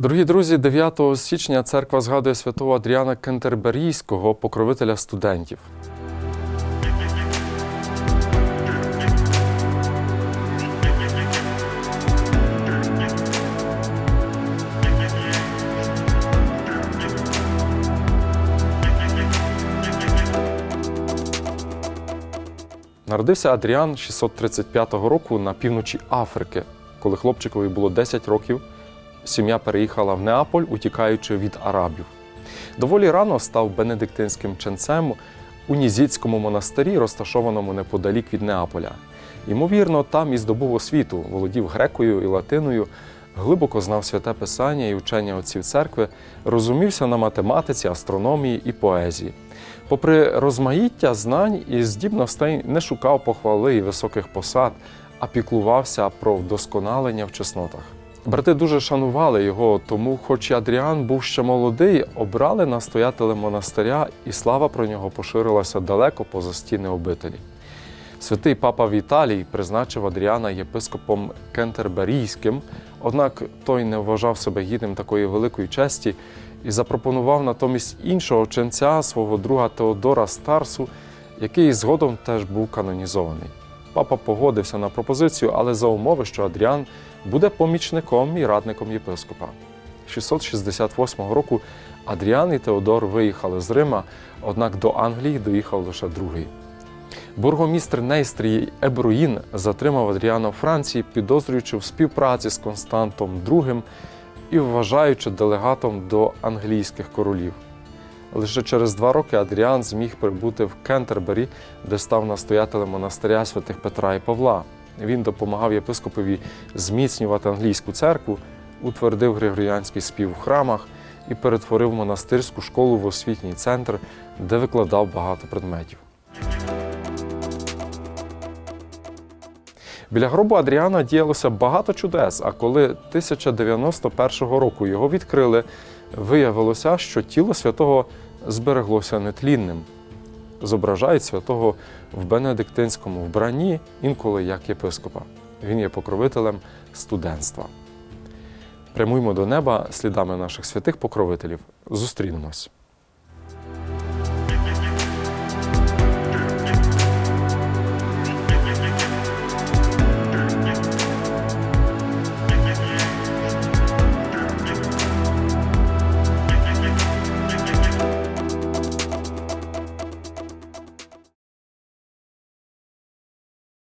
Дорогі друзі, 9 січня церква згадує святого Адріана Кентерберійського, покровителя студентів. Народився Адріан 635 року на півночі Африки, коли хлопчикові було 10 років. Сім'я переїхала в Неаполь, утікаючи від арабів. Доволі рано став бенедиктинським ченцем у Нізіцькому монастирі, розташованому неподалік від Неаполя. Ймовірно, там і здобув освіту, володів грекою і латиною, глибоко знав святе писання і учення отців церкви, розумівся на математиці, астрономії і поезії. Попри розмаїття знань і здібностей, не шукав похвали і високих посад, а піклувався про вдосконалення в чеснотах. Брати дуже шанували його, тому, хоч Адріан був ще молодий, обрали настоятелем монастиря, і слава про нього поширилася далеко поза стіни обителі. Святий папа Віталій призначив Адріана єпископом Кентерберійським, однак той не вважав себе гідним такої великої честі і запропонував натомість іншого ченця, свого друга Теодора Старсу, який згодом теж був канонізований. Папа погодився на пропозицію, але за умови, що Адріан буде помічником і радником єпископа. 668 року Адріан і Теодор виїхали з Рима, однак до Англії доїхав лише другий. Бургомістр Нейстрії Ебруїн затримав Адріана в Франції, підозрюючи в співпраці з Константом II і вважаючи делегатом до англійських королів. Лише через два роки Адріан зміг прибути в Кентербері, де став настоятелем монастиря святих Петра і Павла. Він допомагав єпископові зміцнювати англійську церкву, утвердив григоріанський спів в храмах і перетворив монастирську школу в освітній центр, де викладав багато предметів. Біля гробу Адріана діялося багато чудес, а коли 1091 року його відкрили, виявилося, що тіло святого збереглося нетлінним. Зображають святого в бенедиктинському вбранні, інколи як єпископа. Він є покровителем студентства. Прямуймо до неба слідами наших святих покровителів. Зустрінемось.